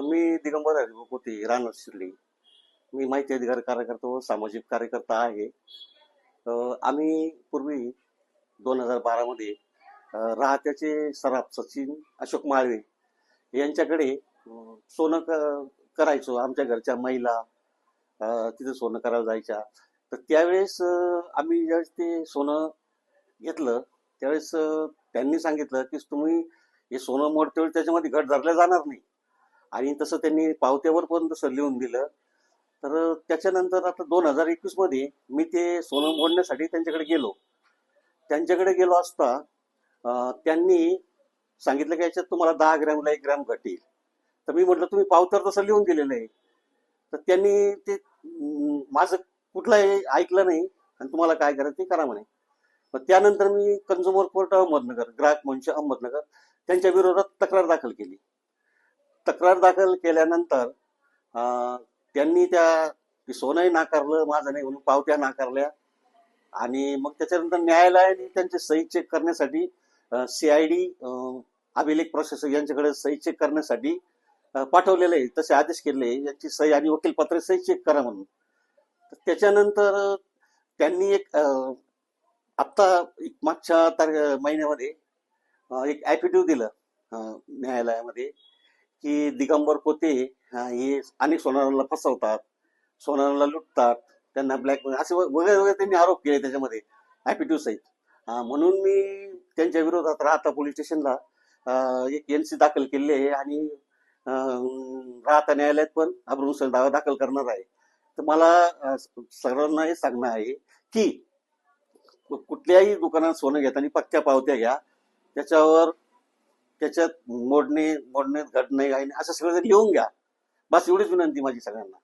मी दिगंबर हरिभाऊ होते राहणार शिर्डी. मी माहिती अधिकार कार्यकर्ता व सामाजिक कार्यकर्ता आहे. आम्ही पूर्वी दोन हजार बारामध्ये राहत्याचे सराफ सचिन अशोक माळवे यांच्याकडे सोनं क- करायचो आमच्या घरच्या महिला तिथं सोनं करायला जायच्या. तर त्यावेळेस आम्ही ज्यावेळेस ते सोनं घेतलं त्यावेळेस त्यांनी सांगितलं की तुम्ही हे सोनं मोडतेवेळी त्याच्यामध्ये घट धरल्या जाणार नाही. आणि तसं त्यांनी पावत्यावर पण तसं लिहून दिलं. तर त्याच्यानंतर आता दोन हजार एकवीसमध्ये मी ते सोनं मोडण्यासाठी त्यांच्याकडे गेलो. त्यांच्याकडे गेलो असता त्यांनी सांगितलं की याच्यात तुम्हाला दहा ग्रॅमला एक ग्रॅम घटेल. तर मी म्हटलं तुम्ही पावत्यावर तसं लिहून दिलेलं आहे तर त्यांनी ते माझं कुठलंही ऐकलं नाही आणि तुम्हाला काय करायचं ते करा म्हणे. मग त्यानंतर मी कंझ्युमर कोर्ट अहमदनगर ग्राहक मंच अहमदनगर त्यांच्या विरोधात तक्रार दाखल केली. तक्रार दाखल केल्यानंतर अं, त्यांनी त्या सोनंही नाकारलं माझं नाही म्हणून पावत्या नाकारल्या. आणि मग त्याच्यानंतर न्यायालयाने त्यांचे सही चेक करण्यासाठी सीआयडी अभिलेख प्रशासक यांच्याकडे सही चेक करण्यासाठी पाठवलेले आहे. तसे आदेश केले यांची सही आणि वकीलपत्रे सही चेक करा म्हणून. त्याच्यानंतर त्यांनी एक आत्ता एक मागच्या तारखे महिन्यामध्ये एक ॲफिडेव्हिट दिलं न्यायालयामध्ये. की दिगंबर पोते हे अनेक सोनारांना फसवतात सोनारांना लुटतात त्यांना ब्लॅक असे व- वगैरे वगैरे त्यांनी आरोप केले त्याच्यामध्ये. हॅपी सहित. म्हणून मी त्यांच्या विरोधात राहता पोलीस स्टेशनला एक एन सी दाखल केले आहे आणि राहता न्यायालयात पण अब्रुसर दावा दाखल करणार आहे. तर मला सर्वांना हे सांगणं आहे की कुठल्याही दुकानात सोनं घेताना पक्क्या पावत्या घ्या. त्याच्यावर त्याच्यात मोडणे मोडणे घडणे काही नाही असं सगळं लिहून घ्या. बस एवढीच विनंती माझी सगळ्यांना.